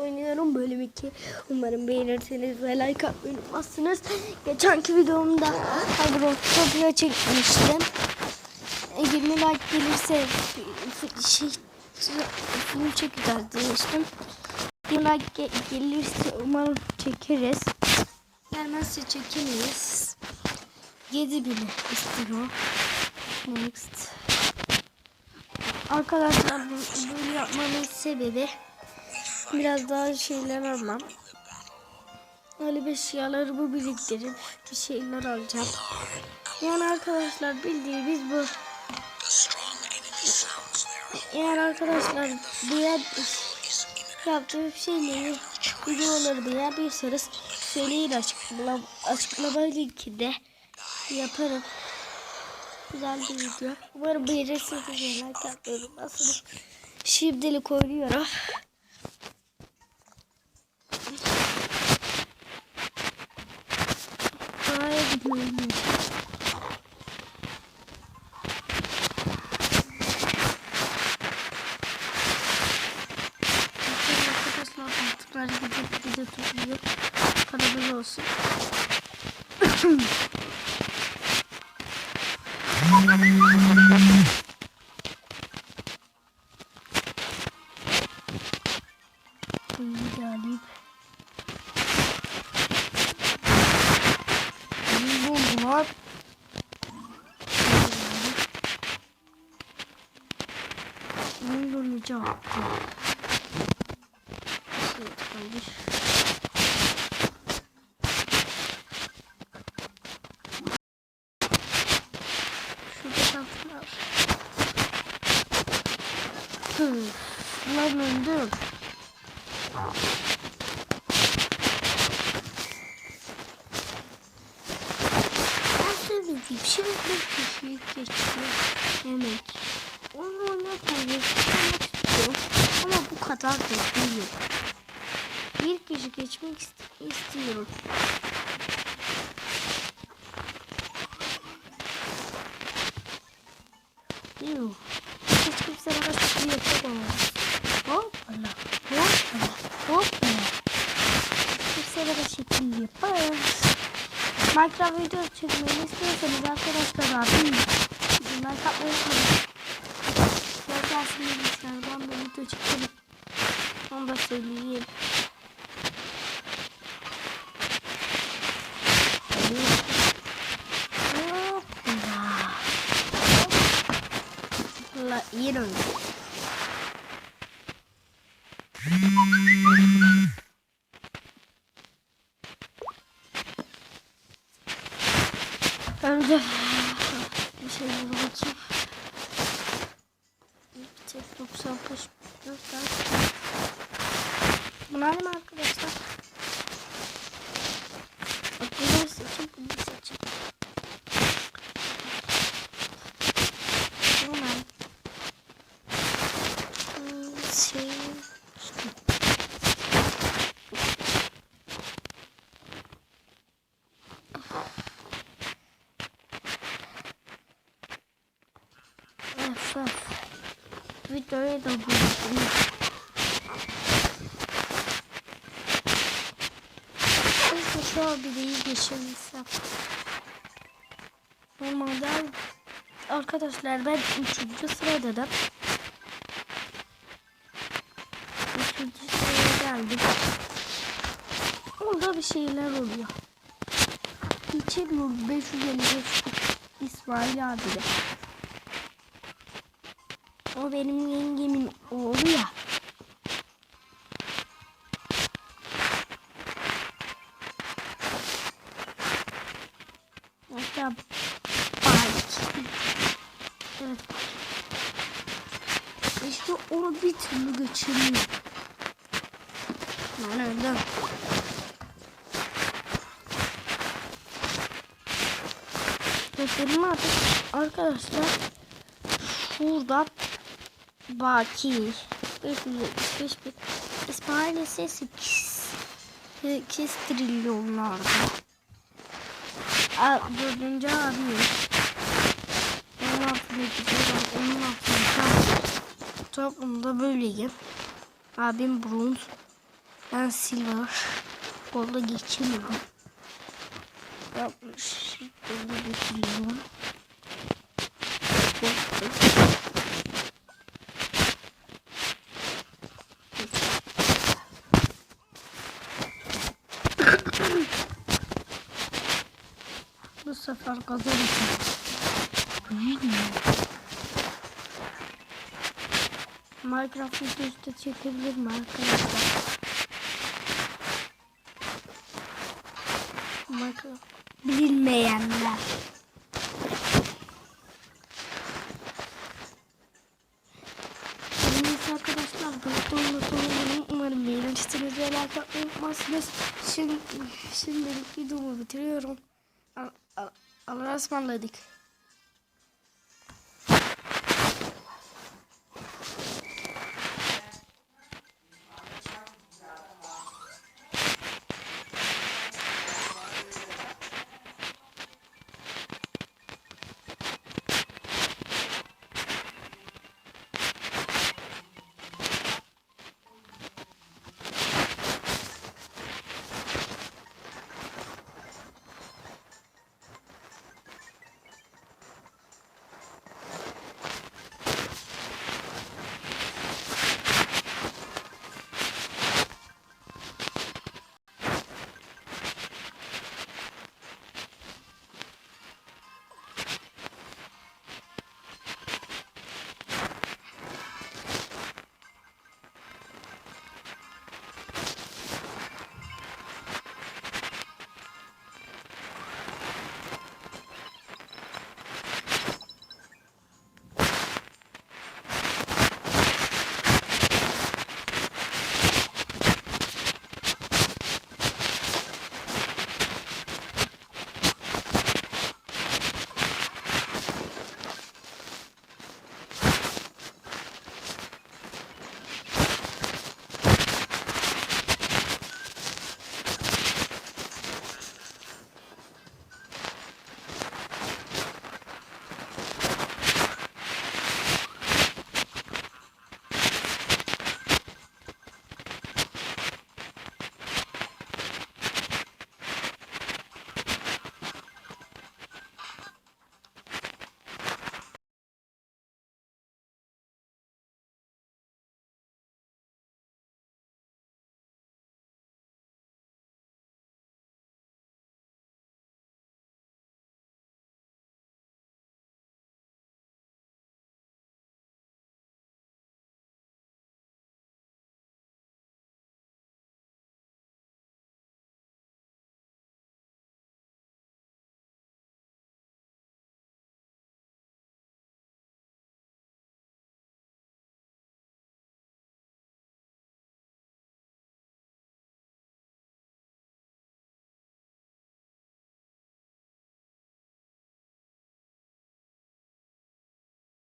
oynuyorum bölüm 2. Umarım beğenirsiniz ve like atmayı unutmazsınız. Geçenki videomda Agrotopia çekmiştim. E, 20 like gelirse şey, film çekeceğiz demiştim. 20 like ge- gelirse umarım çekeriz. Gelmezse çekemeyiz. 7000 istiyor. Next. Arkadaşlar böyle yapmamın sebebi biraz daha şeyler almam. Öyle eşyalarımı biriktirip bir şeyler alacağım. Yani arkadaşlar bildiğiniz bu. Eğer arkadaşlar diğer yaptığım şeyleri videoları beğendiyseniz söyleyin açıklama, açıklama linkinde yaparım. Güzel bir video. Umarım beğenirsiniz. Like atmayı unutmazsınız. Şimdilik oynuyorum. Hayır gidiyorum. Arkadaşlar artıklar gidip gidip tutuyor. Paramız olsun. Bulacağım. Şey kalmış. Şurada. Hı. Lan. Ben söylediğim şimdi bir kişilik geçiyor. Yemek. Onu oynarken geçmek istiyorum. Ama bu kadar da değil. Bir kişi geçmek ist- istiyorum. Yuh. Hiç kimse bana şekil yapamaz. Hoppala. Hoppala. Hoppala. Kimse bana şekil yapamaz. Minecraft video çekmemi istiyorsanız arkadaşlar abim bunlar kapmayı unutmayın. Ben gelsin bilgisayardan da video çekelim. Onu da söyleyeyim. Hoppala. Hoppala. İyi oyun. Önce bir şey bakayım. Bir tek 95 4 Bunlar mı arkadaşlar? Bak bunu Videoyu da buldum. Neyse şu an bir de iyi geçirsem. Normalde arkadaşlar ben üçüncü sırada Üçüncü sıraya geldim. Orada bir şeyler oluyor. İçin 555 İsmail abi de. O benim yengemin oğlu ya. Hatta belki. Evet. İşte onu bir türlü geçirmiyor. Ben öldüm. Benim artık arkadaşlar şuradan Baki 575 bin İsmail ise 8 8 trilyonlarda A, Dördüncü abi. 16 gidiyor onun altında Toplumda böyleyim. Abim bronz. Ben silver. Golda geçemiyorum. 60 golda geçiriyorum. Bu sefer kazanacağım. Minecraft videosu da çekebilir mi arkadaşlar? Minecraft bilmeyenler. Arkadaşlar videonun sonuna umarım beğenirsiniz ve like atmayı unutmazsınız. Şimdi, şimdilik videomu bitiriyorum. Al- al- Allah'a ısmarladık.